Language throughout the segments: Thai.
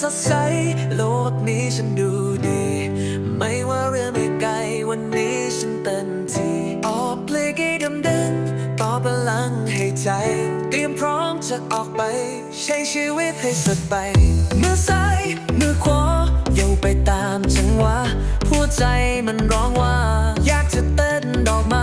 สดใสโลกนี้ฉันดูดี ไม่ว่าเรื่องไม่ไกลวันนี้ฉันเต็มที่ออกเพลงให้ดำดึงต่อพลังให้ใจ เตรียมพร้อมจะออกไป ใช้ชีวิตให้สุดไปมือซ้ายมือขวาโยกไปตามจังหวะหัวใจมันร้องว่า อยากจะเต้นดอกม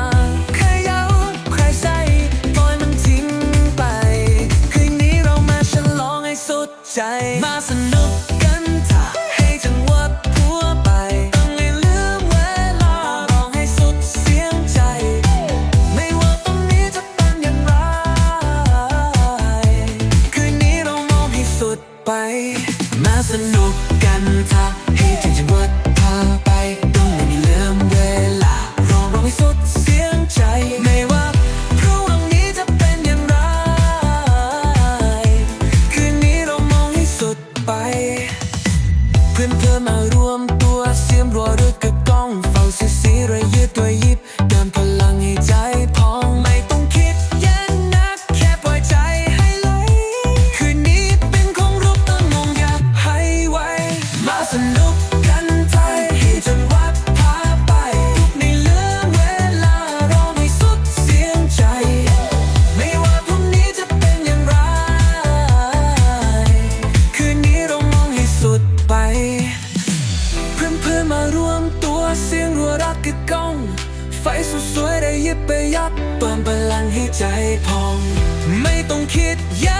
ไฟสุดสวยได้ยิบไปยับเติมพลังให้ใจพอง ไม่ต้องคิดยา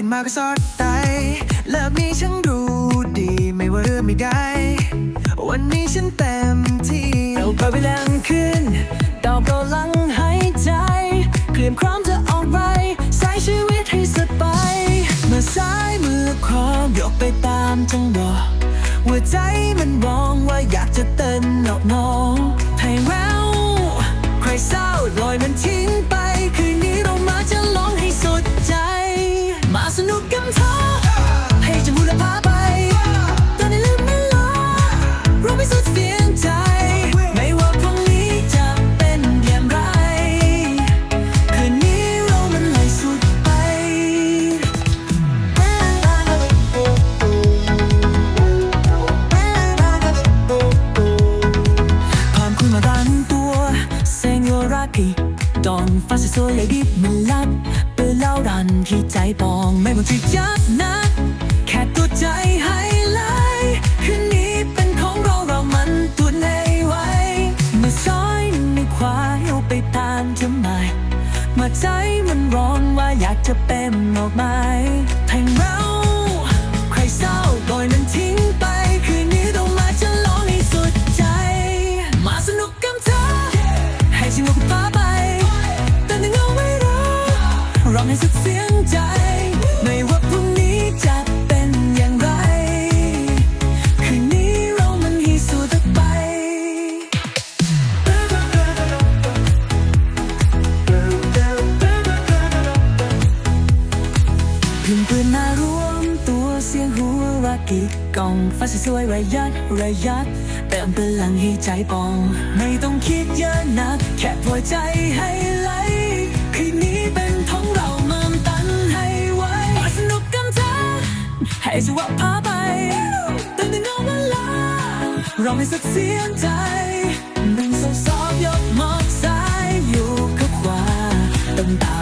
ตื่นมาก็สดใจเลิกนี้ฉันดูดีไม่ว่าเรื่องไม่ได้ วันนี้ฉันเต็มที่เราพาไปแรงขึ้นดาวกำลังหายใจเตรียมพร้อมจะออกไปใช้ชีวิตให้สุดไปมือซ้ายมือขวายกไปตามจังหวะหัวใจมันร้องว่าอยากจะเต้นออกน้องให้แววใครเศร้าลอยมันทิ้งไป องฟ้าสวยเลยดิบมันลัดเปิดเล่ารันที่ใจปองไม่บังที่ยัดนักแค่ตัวใจให้ไหลคืนนี้เป็นของเราเรามันตัวในไว้มือซ้ายมือขวาเอาไปตามจะหมายมาใจมันร้อนว่าอยากจะเป็นออกไม้แทงเราใครเศร้าปล่อยมันทิ้ ให้ชิมกับฟ้าไม่รักให้สุดเสียงใจ ไม่ว่าพรุ่งนี้จะเป็นอย่างไร คืนนี้เรามันให้สู้ต่อไปเพื่อนเพื่อนมารวมตัวเสียงหัวรักกีกล่องฟ้าสวยๆระยัดระยัดเติมพลังให้ใจปอง ไม่ต้องคิดเยอะนัก แค่ปล่อยใจให้ไหลคืนนี้ ให้สวะพาไปตื่นตื่นนอนวันลาเราไม่สักเสียงใจหนึ่งสองสองยกมองซ้ายอยู่กับขวาต้องตา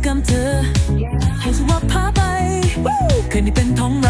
มาสนุกกับเธอ ให้สวะพาไป คืนนี้เป็นของเรา